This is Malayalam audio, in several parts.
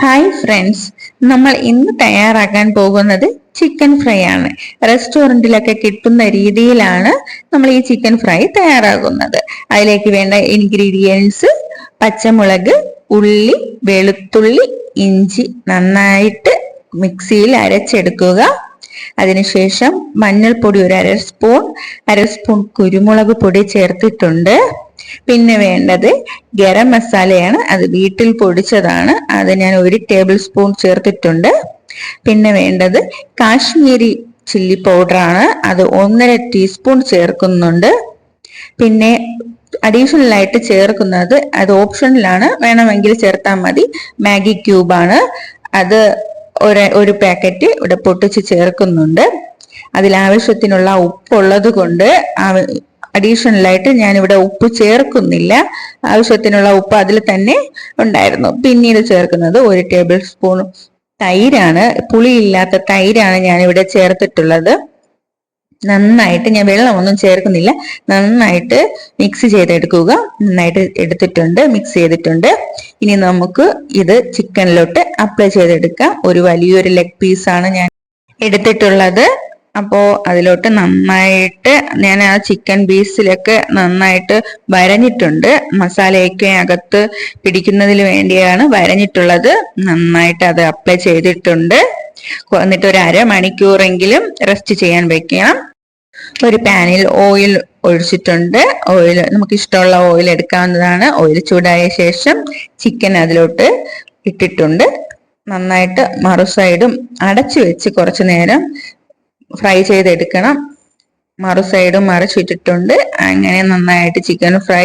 ഹായ് ഫ്രണ്ട്സ് നമ്മൾ ഇന്ന് തയ്യാറാക്കാൻ പോകുന്നത് ചിക്കൻ ഫ്രൈ ആണ്. റെസ്റ്റോറന്റിലൊക്കെ കിട്ടുന്ന രീതിയിലാണ് നമ്മൾ ഈ ചിക്കൻ ഫ്രൈ തയ്യാറാകുന്നത്. അതിലേക്ക് വേണ്ട ഇൻഗ്രീഡിയൻസ് പച്ചമുളക് ഉള്ളി വെളുത്തുള്ളി ഇഞ്ചി നന്നായിട്ട് മിക്സിയിൽ അരച്ചെടുക്കുക. അതിനുശേഷം മഞ്ഞൾപ്പൊടി ഒരു അര സ്പൂൺ അര സ്പൂൺ കുരുമുളക് പൊടി ചേർത്തിട്ടുണ്ട്. പിന്നെ വേണ്ടത് ഗരം മസാലയാണ്. അത് വീട്ടിൽ പൊടിച്ചതാണ്. അത് ഞാൻ ഒരു ടേബിൾ സ്പൂൺ ചേർത്തിട്ടുണ്ട്. പിന്നെ വേണ്ടത് കാശ്മീരി ചില്ലി പൗഡറാണ് അത് ഒന്നര ടീസ്പൂൺ ചേർക്കുന്നുണ്ട്. പിന്നെ അഡീഷണൽ ആയിട്ട് ചേർക്കുന്നത് അത് ഓപ്ഷനിലാണ് വേണമെങ്കിൽ ചേർത്താൽ മതി. മാഗി ക്യൂബാണ് അത് ഒരു ഒരു പാക്കറ്റ് ഇവിടെ പൊട്ടിച്ച് ചേർക്കുന്നുണ്ട്. അതിൽ ആവശ്യത്തിനുള്ള ഉപ്പുള്ളത് കൊണ്ട് ഞാൻ ഇവിടെ ഉപ്പ് ചേർക്കുന്നില്ല. ആവശ്യത്തിനുള്ള ഉപ്പ് അതിൽ തന്നെ ഉണ്ടായിരുന്നു. പിന്നീട് ചേർക്കുന്നത് ഒരു ടേബിൾ സ്പൂൺ തൈരാണ്. പുളിയില്ലാത്ത തൈരാണ് ഞാൻ ഇവിടെ ചേർത്തിട്ടുള്ളത്. നന്നായിട്ട് ഞാൻ വെള്ളമൊന്നും ചേർക്കുന്നില്ല. നന്നായിട്ട് മിക്സ് ചെയ്തെടുക്കുക. നന്നായിട്ട് എടുത്തിട്ടുണ്ട്. മിക്സ് ചെയ്തിട്ടുണ്ട്. ഇനി നമുക്ക് ഇത് ചിക്കനിലോട്ട് അപ്ലൈ ചെയ്തെടുക്കാം. ഒരു വലിയൊരു ലെഗ് പീസാണ് ഞാൻ എടുത്തിട്ടുള്ളത്. അപ്പോൾ അതിലോട്ട് നന്നായിട്ട് ഞാൻ ആ ചിക്കൻ പീസിലൊക്കെ നന്നായിട്ട് വരഞ്ഞിട്ടുണ്ട്. മസാലയൊക്കെ അകത്ത് പിടിക്കുന്നതിന് വേണ്ടിയാണ് വരഞ്ഞിട്ടുള്ളത്. നന്നായിട്ട് അത് അപ്ലൈ ചെയ്തിട്ടുണ്ട്. എന്നിട്ട് ഒരു അരമണിക്കൂറെങ്കിലും റെസ്റ്റ് ചെയ്യാൻ വെക്കണം. ഒരു പാനിൽ ഓയിൽ ഒഴിച്ചിട്ടുണ്ട്. ഓയിൽ നമുക്ക് ഇഷ്ടമുള്ള ഓയിൽ എടുക്കാവുന്നതാണ്. ഓയിൽ ചൂടായ ശേഷം ചിക്കൻ അതിലോട്ട് ഇട്ടിട്ടുണ്ട്. നന്നായിട്ട് മറു സൈഡും അടച്ചു വെച്ച് കുറച്ചു നേരം ഫ്രൈ ചെയ്തെടുക്കണം. മറു സൈഡും മറിച്ചിട്ടിട്ടുണ്ട്. അങ്ങനെ നന്നായിട്ട് ചിക്കൻ ഫ്രൈ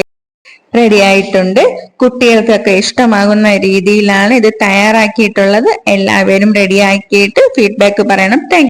റെഡി ആയിട്ടുണ്ട്. കുട്ടികൾക്കൊക്കെ ഇഷ്ടമാകുന്ന രീതിയിലാണ് ഇത് തയ്യാറാക്കിയിട്ടുള്ളത്. എല്ലാവരും റെഡിയാക്കിയിട്ട് ഫീഡ്ബാക്ക് പറയണം. താങ്ക്